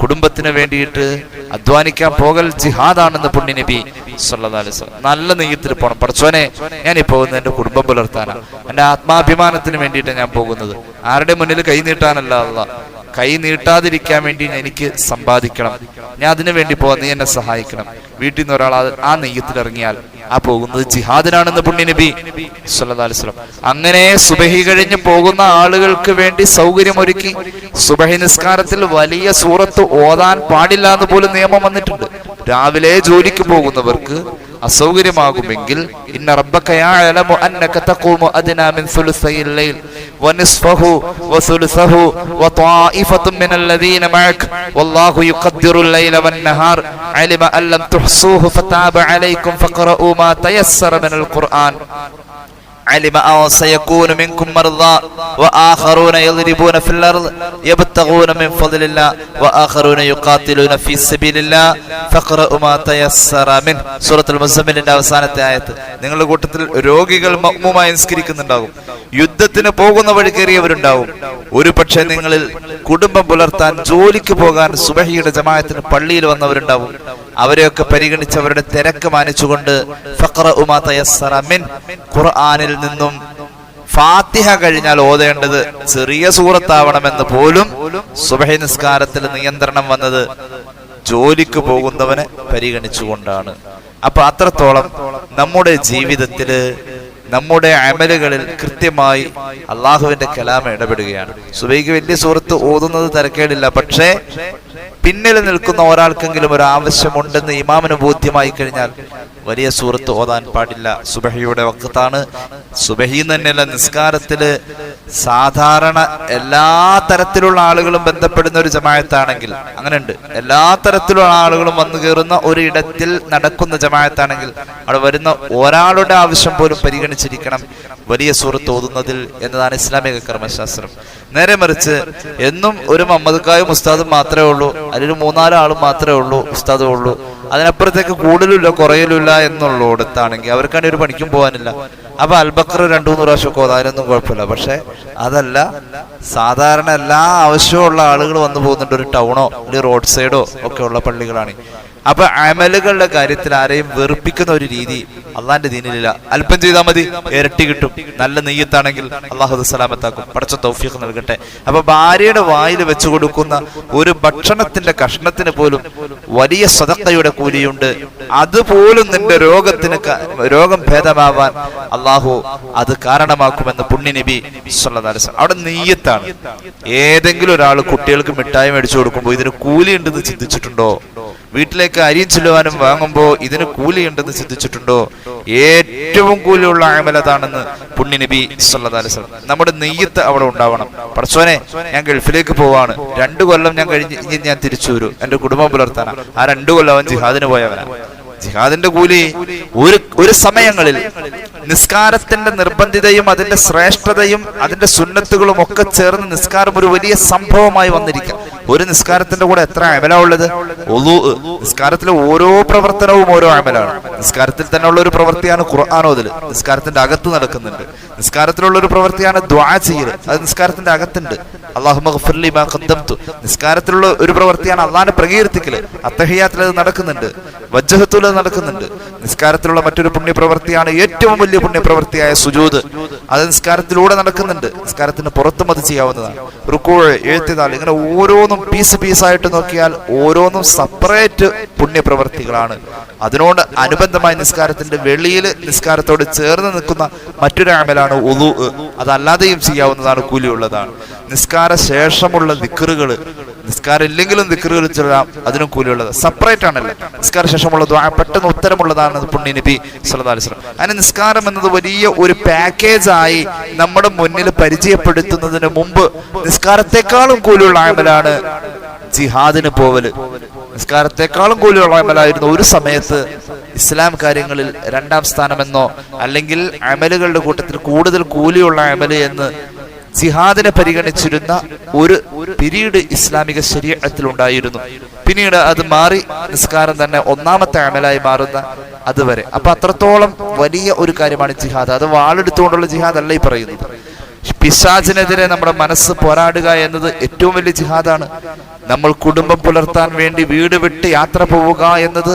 കുടുംബത്തിന് വേണ്ടിയിട്ട് അധ്വാനിക്കാൻ പോകൽ ജിഹാദാണെന്ന് പുണ്യ നബി നല്ല നെയ്യത്തിൽ പോണം. പഠിച്ചോനെ ഞാൻ ഈ പോകുന്നത് എന്റെ കുടുംബം പുലർത്താനാണ് എന്റെ ആത്മാഭിമാനത്തിന് വേണ്ടിയിട്ട് ഞാൻ പോകുന്നത്. ആരുടെ മുന്നിൽ കൈ നീട്ടാനല്ല അല്ല കൈ നീട്ടാതിരിക്കാൻ വേണ്ടി എനിക്ക് സമ്പാദിക്കണം. ഞാൻ അതിനു വേണ്ടി പോവാൻ നീ എന്നെ സഹായിക്കണം. വീട്ടിൽ നിന്ന് ഒരാൾ ആ നെയ്യത്തിൽ ഇറങ്ങിയാൽ ആ പോകുന്നത് ജിഹാദിനാണെന്ന് പുണ്യ നബി സല്ലല്ലാഹു അലൈഹി വസല്ലം. അങ്ങനെ സുബഹി കഴിഞ്ഞ് പോകുന്ന ആളുകൾക്ക് വേണ്ടി സൗകര്യമൊരുക്കി. സുബഹി നിസ്കാരത്തിൽ വലിയ സൂറത്ത് ഓതാൻ പാടില്ല എന്ന് പോലും നിയമം വന്നിട്ടുണ്ട്. രാവിലെ ജോലിക്ക് പോകുന്നവർക്ക് അസൗകര്യമാകുമെങ്കിൽ ഇന്ന റബ്ബക്കയാലമു അന്നക തഖൂമു അദ്നാ മിൻ സുലുസയിൽ ലൈൽ വനിസ്ഫഹു വസുലുസഹു വത്വായിഫത്തും മിനൽ ലദീന മഅക വല്ലാഹു യുഖദ്ദിറു ലൈല വന്നഹാർ അലിമ അൻ ലം തുഹ്സൂഹു ഫതാബ അലൈക്കും ഫഖറഉ മാ തയസ്സറ മിനൽ ഖുർആൻ علم أن سيكون منكم مرضى وآخرون يضربون في الأرض يبتغون من فضل الله وآخرون يقاتلون في سبيل الله فقرأوا ما تيسر منه സൂറത്തുൽ മുസമ്മിലിന്റെ അവസാനത്തെ ആയത്ത് നിങ്ങളുടെ കൂട്ടത്തിൽ രോഗികൾ മഗ്മുമായി നിസ്കരിക്കുന്നുണ്ടാകും യുദ്ധത്തിന് പോകുന്ന വഴി കയറിയവരുണ്ടാവും ഒരു പക്ഷേ നിങ്ങളിൽ കുടുംബം പുലർത്താൻ ജോലിക്ക് പോകാൻ സുബഹിയുടെ ജമാഅത്തിന് പള്ളിയിൽ വന്നവരുണ്ടാവും അവരെയൊക്കെ പരിഗണിച്ച് അവരുടെ തിരക്ക് മാനിച്ചുകൊണ്ട് ഖുർആാനിൽ നിന്നും ഫാത്തിഹ കഴിഞ്ഞാൽ ഓതേണ്ടത് ചെറിയ സൂറത്താവണമെന്ന് പോലും സുബഹി നിസ്കാരത്തിൽ നിയന്ത്രണം വന്നത് ജോലിക്ക് പോകുന്നവനെ പരിഗണിച്ചുകൊണ്ടാണ്. അപ്പൊ അത്രത്തോളം നമ്മുടെ ജീവിതത്തിൽ നമ്മുടെ അമലുകളിൽ കൃത്യമായി അള്ളാഹുവിന്റെ കലാമ ഇടപെടുകയാണ്. സുബൈക്ക് വലിയ സുഹൃത്ത് ഓതുന്നത് തിരക്കേടില്ല. പക്ഷേ പിന്നിൽ നിൽക്കുന്ന ഒരാൾക്കെങ്കിലും ഒരു ആവശ്യമുണ്ടെന്ന് ഇമാമിന് ബോധ്യമായി കഴിഞ്ഞാൽ വലിയ സൂറത്ത് ഓതാൻ പാടില്ല. സുബഹിയുടെ വക്കത്താണ്. സുബഹി തന്നെയല്ല നിസ്കാരത്തിൽ സാധാരണ എല്ലാ തരത്തിലുള്ള ആളുകളും ബന്ധപ്പെടുന്ന ഒരു ജമായത്താണെങ്കിൽ അങ്ങനെയുണ്ട്. എല്ലാ തരത്തിലുള്ള ആളുകളും വന്നു കയറുന്ന ഒരു ഇടത്തിൽ നടക്കുന്ന ജമായത്താണെങ്കിൽ അവിടെ വരുന്ന ഒരാളുടെ ആവശ്യം പോലും പരിഗണിച്ചിരിക്കണം വലിയ സൂറത്ത് ഓതുന്നതിൽ എന്നതാണ് ഇസ്ലാമിക കർമ്മശാസ്ത്രം. നേരെ മറിച്ച് എന്നും ഒരു മമ്മദ്ക്കായും ഉസ്താദും മാത്രമേ ഉള്ളൂ. അല്ലെങ്കിൽ മൂന്നാൽ ആളും മാത്രമേ ഉള്ളൂ ഉസ്താദും ഉള്ളൂ. അതിനപ്പുറത്തേക്ക് കൂടുതലില്ല കുറയലില്ല എന്നുള്ളിടത്താണെങ്കിൽ അവർക്കാണെങ്കിൽ ഒരു പണിക്കും പോകാനില്ല. അപ്പൊ അൽബക്കർ രണ്ടു മൂന്ന് പ്രാവശ്യം ഒക്കെ ഓതാനൊന്നും കുഴപ്പമില്ല. പക്ഷെ അതല്ല സാധാരണ എല്ലാ ആവശ്യമുള്ള ആളുകൾ വന്നു പോകുന്നുണ്ട് ഒരു ടൗണോ അല്ലെങ്കിൽ റോഡ് സൈഡോ ഒക്കെ ഉള്ള പള്ളികളാണ്. അപ്പൊ അമലുകളുടെ കാര്യത്തിൽ ആരെയും വെറുപ്പിക്കുന്ന ഒരു രീതി അള്ളാന്റെ ദീനിലില്ല. അല്പം ചെയ്താൽ മതി ഇരട്ടി കിട്ടും. നല്ല നെയ്യത്താണെങ്കിൽ അള്ളാഹു സലാമത്താക്കും. പടച്ച തൗഫീഖ് നൽകട്ടെ. അപ്പൊ ഭാര്യയുടെ വായിൽ വെച്ചു കൊടുക്കുന്ന ഒരു ഭക്ഷണത്തിന്റെ കഷ്ണത്തിന് പോലും വലിയ സ്വതക്കയുടെ കൂലിയുണ്ട്. അതുപോലും നിന്റെ രോഗത്തിന് രോഗം ഭേദമാവാൻ അള്ളാഹു അത് കാരണമാക്കുമെന്ന് പുണ്യനിബി വസല്ലം. അവിടെ നെയ്യത്താണ്. ഏതെങ്കിലും ഒരാൾ കുട്ടികൾക്ക് മിഠായി മേടിച്ചു കൊടുക്കുമ്പോൾ ഇതിന് കൂലി ഉണ്ടെന്ന് ചിന്തിച്ചിട്ടുണ്ടോ? വീട്ടിലേക്ക് അരിയും ചെല്ലുവാനും വാങ്ങുമ്പോൾ ഇതിന് കൂലിയുണ്ടെന്ന് ചിന്തിച്ചിട്ടുണ്ടോ? ഏറ്റവും കൂലിയുള്ള അമലതാണെന്ന് പുണ്യനബി നബി വസല്ലം. നമ്മുടെ നെയ്യത്ത് അവിടെ ഉണ്ടാവണം. പടച്ചോനെ ഞാൻ ഗൾഫിലേക്ക് പോവാണ്. രണ്ടു കൊല്ലം ഞാൻ കഴിഞ്ഞ് ഞാൻ തിരിച്ചു വരും. എന്റെ കുടുംബം പുലർത്താനാ. ആ രണ്ടു കൊല്ലം അവൻ ജിഹാദിന് പോയവനാണ് ജിഹാദിന്റെ കൂലി ഒരു ഒരു സമയങ്ങളിൽ നിസ്കാരത്തിന്റെ നിർബന്ധിതയും അതിന്റെ ശ്രേഷ്ഠതയും അതിന്റെ സുന്നത്തുകളും ഒക്കെ ചേർന്ന് നിസ്കാരം ഒരു വലിയ സംഭവമായി വന്നിരിക്കാം. ഒരു നിസ്കാരത്തിന്റെ കൂടെ എത്ര അമല ഉള്ളത് നിസ്കാരത്തിലെ ഓരോ പ്രവർത്തനവും ഓരോ അമലാണ്. നിസ്കാരത്തിൽ തന്നെ ഉള്ള ഒരു പ്രവൃത്തിയാണ് ഖുർആാനോതിൽ നിസ്കാരത്തിന്റെ അകത്ത് നടക്കുന്നുണ്ട്. നിസ്കാരത്തിലുള്ള ഒരു പ്രവൃത്തിയാണ് ദ്വാ ചെയ്യൽ അത് നിസ്കാരത്തിന്റെ അകത്തുണ്ട്. അള്ളാഹു നിസ്കാരത്തിലുള്ള ഒരു പ്രവൃത്തിയാണ് അള്ളാഹിനെ പ്രകീർത്തിക്കൽ. അത്തഹിയാത്തിൽ അത് നടക്കുന്നുണ്ട്. വജ്ജഹത്തുൽ അത് നടക്കുന്നുണ്ട്. നിസ്കാരത്തിലുള്ള മറ്റൊരു പുണ്യപ്രവൃത്തിയാണ് ഏറ്റവും വലിയ പുണ്യപ്രവൃത്തിയായ സുജൂത് അത് നിസ്കാരത്തിലൂടെ നടക്കുന്നുണ്ട്. നിസ്കാരത്തിന് പുറത്തും അത് ചെയ്യാവുന്നതാണ്. റുക്കോഴ് എഴുത്തിനാൾ ഇങ്ങനെ ഓരോന്നും പീസ് പീസായിട്ട് നോക്കിയാൽ ഓരോന്നും സെപ്പറേറ്റ് പുണ്യപ്രവർത്തികളാണ്. അതിനോട് അനുബന്ധമായി നിസ്കാരത്തിന്റെ വെളിയിൽ നിസ്കാരത്തോട് ചേർന്ന് നിൽക്കുന്ന മറ്റൊരു അമലാണ് ഉളു അതല്ലാതെയും ചെയ്യാവുന്നതാണ് കൂലിയുള്ളതാണ്. നിസ്കാര ശേഷമുള്ള ദിക്കറുകൾ നിസ്കാരം ഇല്ലെങ്കിലും ദിക്കറുകൾ ചെല്ലാം അതിനും കൂലിയുള്ളത്. സെപ്പറേറ്റ് ആണല്ലോ. നിസ്കാര ശേഷമുള്ള ദ്വാ പെട്ടെന്ന് ഉത്തരമുള്ളതാണ് പുണ്യ നബി സല്ലല്ലാഹു അലൈഹി വസല്ലം. അങ്ങനെ നിസ്കാരം എന്നത് വലിയ ഒരു പാക്കേജായി നമ്മുടെ മുന്നിൽ പരിചയപ്പെടുത്തുന്നതിന് മുമ്പ് നിസ്കാരത്തെക്കാളും കൂലിയുള്ള അമലാണ് ജിഹാദിന് പോവൽ. നിസ്കാരത്തെക്കാളും കൂലിയുള്ള അമലായിരുന്നു ഒരു സമയത്ത് ഇസ്ലാം കാര്യങ്ങളിൽ രണ്ടാം സ്ഥാനമെന്നോ അല്ലെങ്കിൽ അമലുകളുടെ കൂട്ടത്തിൽ കൂടുതൽ കൂലിയുള്ള അമൽ എന്ന് ജിഹാദിനെ പരിഗണിച്ചിരുന്ന ഒരു പിരീഡ് ഇസ്ലാമിക ശരീരത്തിൽ ഉണ്ടായിരുന്നു പിന്നീട് അത് മാറി നിസ്കാരം തന്നെ ഒന്നാമത്തെ അമലായി മാറുന്ന അതുവരെ. അപ്പൊ അത്രത്തോളം വലിയ ഒരു കാര്യമാണ് ജിഹാദ്. അത് വാളെടുത്തുകൊണ്ടുള്ള ജിഹാദ് അല്ല ഈ പറയുന്നത്. പിശാചിനെതിരെ നമ്മുടെ മനസ്സ് പോരാടുക എന്നത് ഏറ്റവും വലിയ ജിഹാദാണ്. നമ്മൾ കുടുംബം പുലർത്താൻ വേണ്ടി വീട് വിട്ട് യാത്ര പോവുക എന്നത്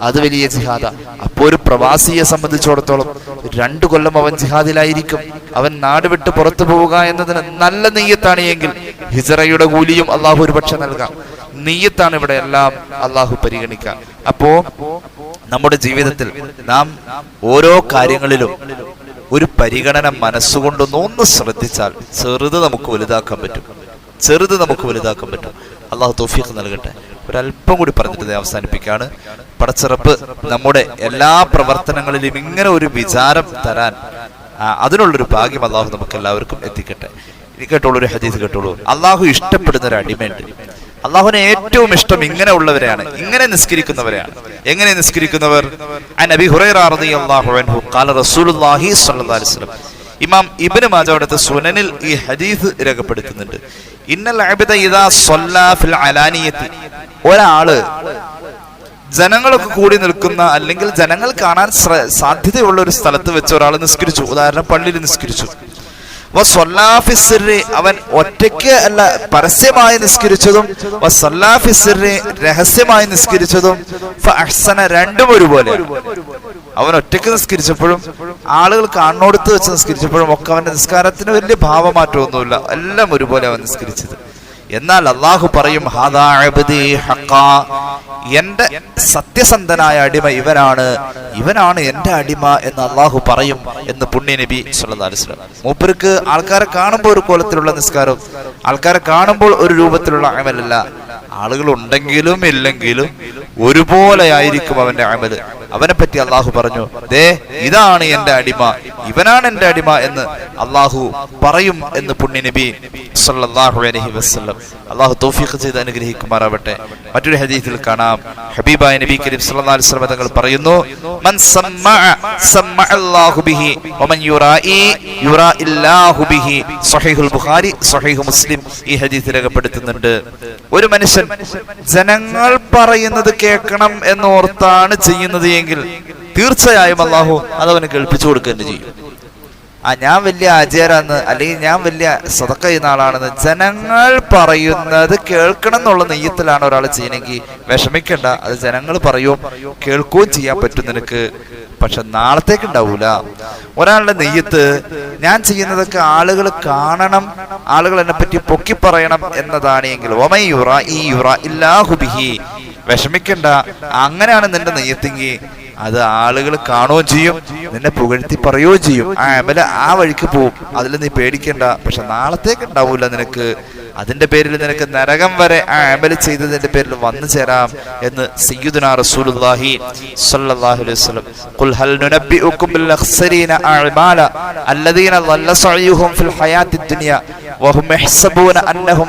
അത് വലിയ ജിഹാദ. അപ്പോ ഒരു പ്രവാസിയെ സംബന്ധിച്ചിടത്തോളം രണ്ടു കൊല്ലം അവൻ ജിഹാദിലായിരിക്കും. അവൻ നാട് വിട്ട് പുറത്തു പോവുക എന്നതിന് നല്ല നെയ്യത്താണ് എങ്കിൽ ഹിസറയുടെ കൂലിയും അള്ളാഹു ഒരുപക്ഷെ നൽകാം. നെയ്യത്താണ് ഇവിടെ എല്ലാം അള്ളാഹു പരിഗണിക്കുക അപ്പോ നമ്മുടെ ജീവിതത്തിൽ നാം ഓരോ കാര്യങ്ങളിലും ഒരു പരിഗണന മനസ്സുകൊണ്ടൊന്ന് ഒന്ന് ശ്രദ്ധിച്ചാൽ ചെറുത് നമുക്ക് വലുതാക്കാൻ പറ്റും. ചെറുത് നമുക്ക് വലുതാക്കാൻ പറ്റും. അള്ളാഹു തോഫീഖ് നൽകട്ടെ. ഒരല്പം കൂടി പറഞ്ഞിട്ട് അവസാനിപ്പിക്കുകയാണ്. പടച്ചിറപ്പ് നമ്മുടെ എല്ലാ പ്രവർത്തനങ്ങളിലും ഇങ്ങനെ ഒരു വിചാരം തരാൻ അതിനുള്ളൊരു ഭാഗ്യം അള്ളാഹു നമുക്ക് എല്ലാവർക്കും എത്തിക്കട്ടെ. ഇനി കേട്ടോളൂ ഒരു ഹദീസ് കേട്ടോളൂ. അള്ളാഹു ഇഷ്ടപ്പെടുന്ന ഒരു അടിമയുണ്ട്. അള്ളാഹുവിനെ ഏറ്റവും ഇഷ്ടം ഇങ്ങനെ ഉള്ളവരെയാണ് ഇങ്ങനെ നിസ്കരിക്കുന്നവരെയാണ്. എങ്ങനെ നിസ്കരിക്കുന്നവർ? ഇമാം ഇബ്നു മാജ അവിടുത്തെ സുനനിൽ ഈ ഹദീസ് രേഖപ്പെടുത്തുന്നുണ്ട്. ഇന്നൽ അബ്ദ ഇദാ ഒരാൾ ജനങ്ങളൊക്കെ കൂടി നിൽക്കുന്ന അല്ലെങ്കിൽ ജനങ്ങൾ കാണാൻ സാധ്യതയുള്ള ഒരു സ്ഥലത്ത് വെച്ച് ഒരാൾ നിസ്കരിച്ചു. ഉദാഹരണം പള്ളിയിൽ നിസ്കരിച്ചു. അവൻ ഒറ്റയ്ക്ക് അല്ല പരസ്യമായി നിസ്കരിച്ചതും രഹസ്യമായി നിസ്കരിച്ചതും രണ്ടും ഒരുപോലെ. അവൻ ഒറ്റയ്ക്ക് നിസ്കരിച്ചപ്പോഴും ആളുകൾ കാണോടുത്ത് വെച്ച് നിസ്കരിച്ചപ്പോഴും ഒക്കെ അവന്റെ നിസ്കാരത്തിന് വലിയ ഭാവമാറ്റമൊന്നുമില്ല. എല്ലാം ഒരുപോലെ അവൻ നിസ്കരിച്ചത്. എന്നാൽ അള്ളാഹു പറയും. എന്റെ സത്യസന്ധനായ അടിമ ഇവനാണ്. ഇവനാണ് എന്റെ അടിമ എന്ന് അള്ളാഹു പറയും എന്ന് പുണ്യ നബി സുല്ലാസ്ലം മൂപ്പർക്ക് ആൾക്കാരെ കാണുമ്പോൾ ഒരു കോലത്തിലുള്ള നിസ്കാരം ആൾക്കാരെ കാണുമ്പോൾ ഒരു രൂപത്തിലുള്ള അമലല്ല. ആളുകൾ ഉണ്ടെങ്കിലും ഇല്ലെങ്കിലും ഒരുപോലെ ആയിരിക്കും അവന്റെ അമൽ. അവനെ പറ്റി അള്ളാഹു പറഞ്ഞു ദേ ഇതാണ് എന്റെ അടിമ ഇവനാണ് എന്റെ അടിമ എന്ന് അള്ളാഹു പറയും എന്ന് പുണ്യ നബി സല്ലല്ലാഹു അലൈഹി വസല്ലം. അള്ളാഹു തൗഫീഖ് ചെയ്ത് അനുഗ്രഹിക്കുമാറാവട്ടെ. മറ്റൊരു ഹദീസിൽ കാണാം. ഹബീബായ നബി കരീം സല്ലല്ലാഹു അലൈഹി വസല്ലം തങ്ങൾ പറയുന്നു മൻ ബിഹി വമൻ ബിഹി. ബുഖാരി മുസ്ലിം ഈ രേഖപ്പെടുത്തുന്നുണ്ട്. ഒരു മനുഷ്യൻ ജനങ്ങൾ പറയുന്നത് കേൾക്കണം എന്നോർത്താണ് ചെയ്യുന്നത് എങ്കിൽ തീർച്ചയായും അള്ളാഹു അതവന് കേൾപ്പിച്ചു കൊടുക്കുക തന്നെ ചെയ്യും. ആ ഞാൻ വലിയ ആചാരാന്ന് അല്ലെങ്കിൽ ഞാൻ വലിയ സ്വതക്ക ചെയ്യുന്ന ആളാണെന്ന് ജനങ്ങൾ പറയുന്നത് കേൾക്കണം എന്നുള്ള നെയ്യത്തിലാണ് ഒരാൾ ചെയ്യണമെങ്കിൽ വിഷമിക്കണ്ട. അത് ജനങ്ങൾ പറയും കേൾക്കുകയും ചെയ്യാൻ പറ്റും നിനക്ക്. പക്ഷെ നാളത്തേക്ക് ഉണ്ടാവൂല. ഒരാളുടെ നെയ്യത്ത് ഞാൻ ചെയ്യുന്നതൊക്കെ ആളുകൾ കാണണം ആളുകൾ എന്നെ പറ്റി പൊക്കി പറയണം എന്നതാണ് എങ്കിൽ ഒമയുറ ഈ യുറ ഇല്ലാഹുബിഹി വിഷമിക്കണ്ട. അങ്ങനെയാണ് നിന്റെ നെയ്യത്തെങ്കിൽ അത് ആളുകൾ കാണുകയും ചെയ്യും നിന്നെ പുകഴ്ത്തി പറയുകയും ചെയ്യും. ആ അമല ആ വഴിക്ക് പോവും. അതിൽ നീ പേടിക്കണ്ട. പക്ഷെ നാളത്തേക്ക് ഉണ്ടാവൂല നിനക്ക്. അതിന്റെ പേരിൽ നിനക്ക് നരകം വരെ ആ അമൽ ചെയ്തതിന്റെ പേരിൽ വന്നു ചേരാം എന്ന് സയ്യിദുനാ റസൂലുള്ളാഹി അലൈഹി വസല്ലം. ഖുൽ ഹൽ ബിൽ അന്നഹും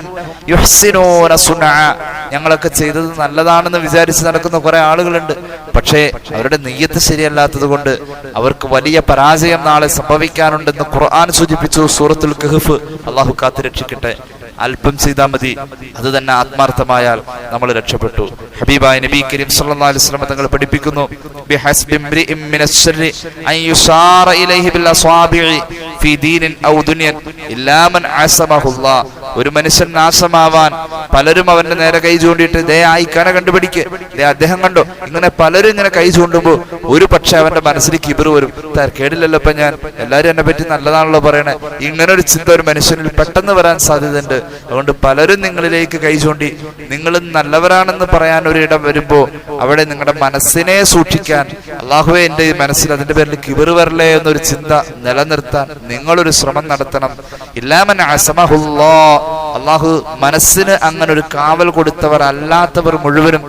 ഞങ്ങളൊക്കെ ചെയ്തത് നല്ലതാണെന്ന് വിചാരിച്ച് നടക്കുന്ന കുറെ ആളുകളുണ്ട്. പക്ഷേ അവരുടെ നെയ്യത്ത് ശരിയല്ലാത്തത് കൊണ്ട് അവർക്ക് വലിയ പരാജയം നാളെ സംഭവിക്കാനുണ്ടെന്ന് ഖുർആൻ സൂചിപ്പിച്ചു. സൂറത്തുൽ കഹഫ്. അള്ളാഹു കാത്തു രക്ഷിക്കട്ടെ. അല്പം ചെയ്താൽ മതി. അത് തന്നെ ആത്മാർത്ഥമായാൽ നമ്മൾ രക്ഷപ്പെട്ടു. ഹബീബായ നബി കരീം സല്ലല്ലാഹു അലൈഹി വസല്ലം തങ്ങൾ പഠിപ്പിക്കുന്നു ബിഹസ്ബി ഇംറിഇം മിനശ് ശർരി അൻ യുസാറ ഇലൈഹി ബിൽ അസ്വാബിഇ ഫീ ദീനിൻ ഔ ദുനിയൻ ഇല്ലാ മൻ അസമഹുല്ലാ ഒരു മനുഷ്യൻ നാശമാവാൻ പലരും അവന്റെ നേരെ കൈ ചൂണ്ടിയിട്ട് ദേ ആയിക്കാനെ കണ്ടുപിടിക്ക്. ദേ അദ്ദേഹം കണ്ടു? ഇങ്ങനെ പലരും ഇങ്ങനെ കൈ ചൂണ്ടുമ്പോൾ ഒരു പക്ഷെ അവന്റെ മനസ്സിൽ കിബിർ വരും. കേടില്ലല്ലോ ഇപ്പൊ ഞാൻ. എല്ലാരും എന്നെ പറ്റി നല്ലതാണല്ലോ പറയണേ. ഇങ്ങനെ ഒരു ചിന്ത ഒരു മനുഷ്യനിൽ പെട്ടെന്ന് വരാൻ സാധ്യതയുണ്ട്. അതുകൊണ്ട് പലരും നിങ്ങളിലേക്ക് കൈ ചൂണ്ടി നിങ്ങൾ നല്ലവരാണെന്ന് പറയാൻ ഒരിടം വരുമ്പോൾ അവിടെ നിങ്ങളുടെ മനസ്സിനെ സൂക്ഷിക്കാൻ അള്ളാഹുവെ എന്റെ മനസ്സിൽ അതിന്റെ പേരിൽ കിവർ വരലേ എന്നൊരു ചിന്ത നിലനിർത്താൻ നിങ്ങളൊരു ശ്രമം നടത്തണം. ഇല്ലാമൻ അസമഹുല്ലാ. അള്ളാഹു മനസ്സിന് അങ്ങനെ ഒരു കാവൽ കൊടുത്തവർ അല്ലാത്തവർ മുഴുവനും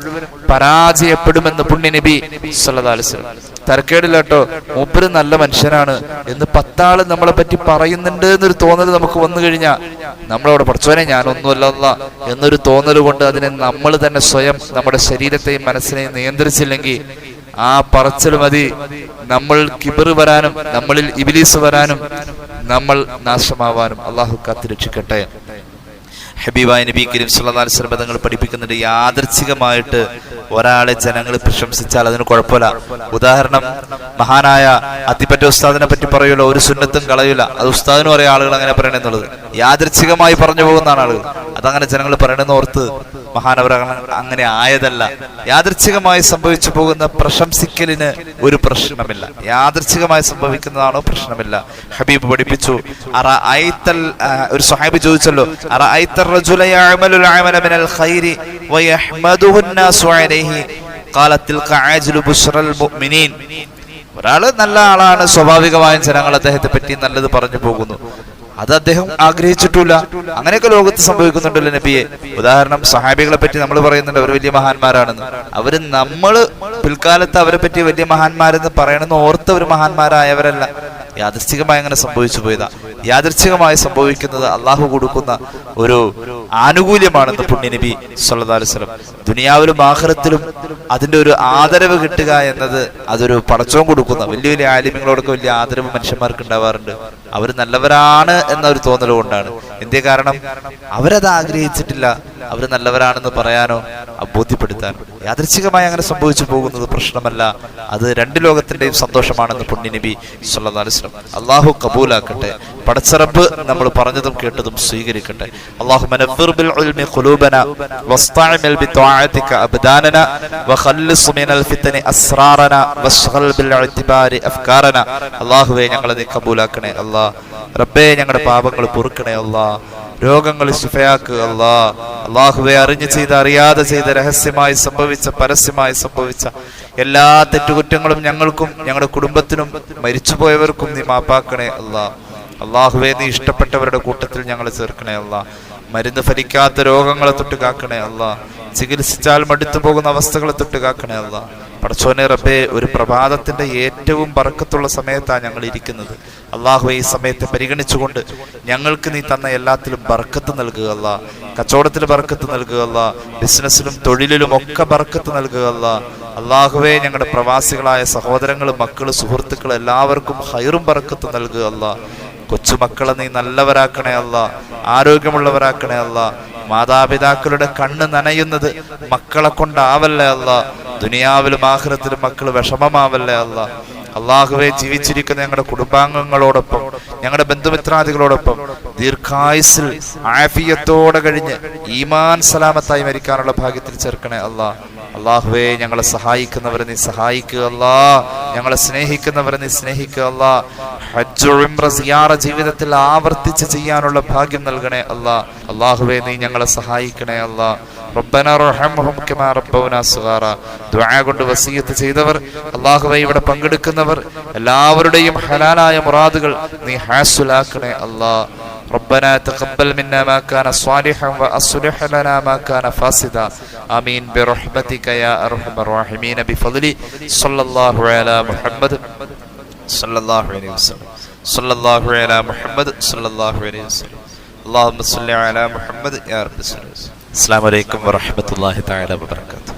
പരാജയപ്പെടുമെന്ന് പുണ്യ നബി സല്ലല്ലാഹു അലൈഹി വസല്ലം. തരക്കേടില്ല കേട്ടോ. മൂപ്പര് നല്ല മനുഷ്യനാണ് എന്ന് പത്താൾ നമ്മളെ പറ്റി പറയുന്നുണ്ട് എന്നൊരു തോന്നൽ നമുക്ക് വന്നു കഴിഞ്ഞാൽ നമ്മളവിടെ പഠിച്ചോനെ ഞാനൊന്നുമല്ല എന്നൊരു തോന്നൽ കൊണ്ട് അതിനെ നമ്മൾ തന്നെ സ്വയം നമ്മുടെ ശരീരത്തെയും മനസ്സിനെയും നിയന്ത്രിച്ചില്ലെങ്കിൽ ആ പറച്ചൽ മതി. നമ്മൾ കിബർ വരാനും നമ്മളിൽ ഇബിലീസ് വരാനും നമ്മൾ നാശമാവാനും അള്ളാഹു കാത്തിരക്ഷിക്കട്ടെ ഹബീബായ നബി കരീം സല്ലല്ലാഹു അലൈഹി വസല്ലം തങ്ങൾ പഠിപ്പിക്കുന്നുണ്ട്. യാദർച്ഛികമായിട്ട് ഒരാളെ ജനങ്ങൾ പ്രശംസിച്ചാൽ അതിന് കുഴപ്പമില്ല. ഉദാഹരണം മഹാനായ അത്തിപ്പറ്റ ഉസ്താദിനെ പറ്റി പറയൂല ഒരു സുന്നത്തും കളയില്ല അത് ഉസ്താദിനെ പറയാം ആളുകൾ അങ്ങനെ പറയണെന്നുള്ളത് യാദർച്ഛികമായി പറഞ്ഞു പോകുന്നതാണ് ആളുകൾ. അതങ്ങനെ ജനങ്ങൾ പറയണമെന്ന് ഓർത്ത് മഹാനവരാണ് അങ്ങനെ ആയതല്ല. യാദൃച്ഛികമായി സംഭവിച്ചു പോകുന്ന പ്രശംസിക്കലിന് ഒരു പ്രശ്നമില്ല. യാദൃച്ഛികമായി സംഭവിക്കുന്നതാണോ പ്രശ്നമില്ല. ഹബീബ് പഠിപ്പിച്ചു. അറ ഐത്തൽ ഒരു സഹാബി ചോദിച്ചല്ലോ അറ ഐത്തൽ ഒരാൾ നല്ല ആളാണ്. സ്വാഭാവികമായും ജനങ്ങൾ അദ്ദേഹത്തെ പറ്റി നല്ലത് പറഞ്ഞു പോകുന്നു. അത് അദ്ദേഹം ആഗ്രഹിച്ചിട്ടില്ല. അങ്ങനെയൊക്കെ ലോകത്ത് സംഭവിക്കുന്നുണ്ടല്ലോ നബിയെ. ഉദാഹരണം സഹാബികളെ പറ്റി നമ്മൾ പറയുന്നുണ്ട് അവർ വലിയ മഹാന്മാരാണെന്ന്. അവർ നമ്മൾ പിൽക്കാലത്ത് അവരെ പറ്റി വലിയ മഹാന്മാരെന്ന് പറയണമെന്ന് ഓർത്ത് ഒരു മഹാന്മാരായവരല്ല. യാദൃശ്ചികമായി അങ്ങനെ സംഭവിച്ചു പോയതാ. യാദൃച്ഛികമായി സംഭവിക്കുന്നത് അള്ളാഹു കൊടുക്കുന്ന ഒരു ആനുകൂല്യമാണെന്ന് പുണ്യനബി വസല്ലം. ദുനിയാവിലും ആഖിറത്തിലും അതിന്റെ ഒരു ആദരവ് കിട്ടുക എന്നത് അതൊരു പടച്ചവും കൊടുക്കുന്ന വലിയ വലിയ ആലിമ്യങ്ങളോടൊക്കെ വലിയ ആദരവ് മനുഷ്യന്മാർക്ക് ഉണ്ടാവാറുണ്ട്. അവർ നല്ലവരാണ് എന്ന ഒരു തോന്നൽ കൊണ്ടാണ്. എന്തേ കാരണം? അവരത് ആഗ്രഹിച്ചിട്ടില്ല. അവർ നല്ലവരാണെന്ന് പറയാനോ? ബോധ്യപ്പെടുത്താനോ യാദൃച്ഛികമായി അങ്ങനെ സംഭവിച്ചു പോകുന്നത് പ്രശ്നമല്ല. അത് രണ്ട് ലോകത്തിന്റെയും സന്തോഷമാണെന്ന് പുണ്യ നബി സുല്ലാസ്ലം അള്ളാഹു കബൂലാക്കട്ടെ. പടച്ചറപ്പ് നമ്മൾ പറഞ്ഞതും കേട്ടതും സ്വീകരിക്കട്ടെ. അള്ളാഹു അള്ളാഹുവെ ഞങ്ങളെ കബൂലാക്കണേ അല്ലാ റബ്ബേ ഞങ്ങളുടെ പാപങ്ങൾ പൊറുക്കണേ അല്ലാ രോഗങ്ങൾ ശിഫയാക്കുക അല്ലാ. അള്ളാഹുവെ അറിഞ്ഞു ചെയ്ത് അറിയാതെ ചെയ്ത് രഹസ്യമായി സംഭവിച്ച പരസ്യമായി സംഭവിച്ച എല്ലാ തെറ്റുകുറ്റങ്ങളും ഞങ്ങൾക്കും ഞങ്ങളുടെ കുടുംബത്തിനും മരിച്ചുപോയവർക്കും നീ മാപ്പാക്കണേ അല്ലാ. അള്ളാഹുവെ നീ ഇഷ്ടപ്പെട്ടവരുടെ കൂട്ടത്തിൽ ഞങ്ങൾ ചേർക്കണേ അല്ലാ. മരുന്ന് ഫലിക്കാത്ത രോഗങ്ങളെ തൊട്ട് കാക്കണേ അല്ല. ചികിത്സിച്ചാൽ മടുത്തു പോകുന്ന അവസ്ഥകളെ തൊട്ട് കാക്കണേ അല്ല. പടച്ചോനെ റബ്ബെ ഒരു പ്രഭാതത്തിന്റെ ഏറ്റവും പറക്കത്തുള്ള സമയത്താണ് ഞങ്ങൾ ഇരിക്കുന്നത്. അള്ളാഹു ഈ സമയത്തെ പരിഗണിച്ചുകൊണ്ട് ഞങ്ങൾക്ക് നീ തന്ന എല്ലാത്തിലും ബർക്കത്ത് നൽകുക അല്ല. കച്ചവടത്തിൽ ബർക്കത്ത് നൽകുക അല്ല. ബിസിനസ്സിലും തൊഴിലിലും ഒക്കെ ബർക്കത്ത് നൽകുക അല്ല. അള്ളാഹുവെ ഞങ്ങളുടെ പ്രവാസികളായ സഹോദരങ്ങളും മക്കളും സുഹൃത്തുക്കളും എല്ലാവർക്കും ഹൈറും ബർക്കത്ത് നൽകുക അല്ല. കൊച്ചുമക്കളെ നീ നല്ലവരാക്കണേ അല്ല. ആരോഗ്യമുള്ളവരാക്കണേ അല്ല. മാതാപിതാക്കളുടെ കണ്ണ് നനയുന്നത് മക്കളെ കൊണ്ടാവല്ലേ അല്ല. ദുനിയാവിലും ആഹ്റത്തിലും മക്കൾ വിഷമമാവല്ലേ അല്ല. അള്ളാഹുവെ ജീവിച്ചിരിക്കുന്ന ഞങ്ങളുടെ കുടുംബാംഗങ്ങളോടൊപ്പം ഞങ്ങളുടെ ബന്ധുമിത്രാദികളോടൊപ്പം ദീർഘായുസിൽ ആഫിയത്തോടെ കഴിഞ്ഞ് ഈമാൻ സലാമത്തായി മരിക്കാനുള്ള ഭാഗ്യത്തിൽ ചേർക്കണേ അള്ളാഹ് അള്ളാഹുവെ ഞങ്ങളെ സഹായിക്കുന്നവരെ നീ സഹായിക്കുക അല്ലാ ഞങ്ങളെ സ്നേഹിക്കുന്നവരെ നീ സ്നേഹിക്കുക അല്ലാ ഹജ്ജ് ഉംറ സിയാറ ജീവിതത്തിൽ ആവർത്തിച്ച് ചെയ്യാനുള്ള ഭാഗ്യം നൽകണേ അല്ലാ അള്ളാഹുവെ നീ ഞങ്ങളെ സഹായിക്കണേ അല്ലാ റബ്ബന റഹംഹും കമാ റബ്ബൗനാ സഗാറ ദുആ കൊണ്ട് വസിയത്ത് ചെയ്തവർ അല്ലാഹുവേ ഇവിടെ പങ്കെടുക്കുന്നവർ എല്ലാവരുടെയും ഹലാലായ മുറാദുകൾ നീ ഹാസുലാക്കണേ അല്ലാ ربنا تقبل منا ما كان صالحا واصلح لنا ما كان فاسدا امين برحمتك يا ارحم الراحمين بفضل صلى الله على محمد صلى الله عليه وسلم صلى الله على محمد صلى الله عليه وسلم اللهم صل على محمد يا رب السلام അസ്സാം വലൈക്കും വാഹമത്തല്ലാഹി താല വാബർക്കാത്തു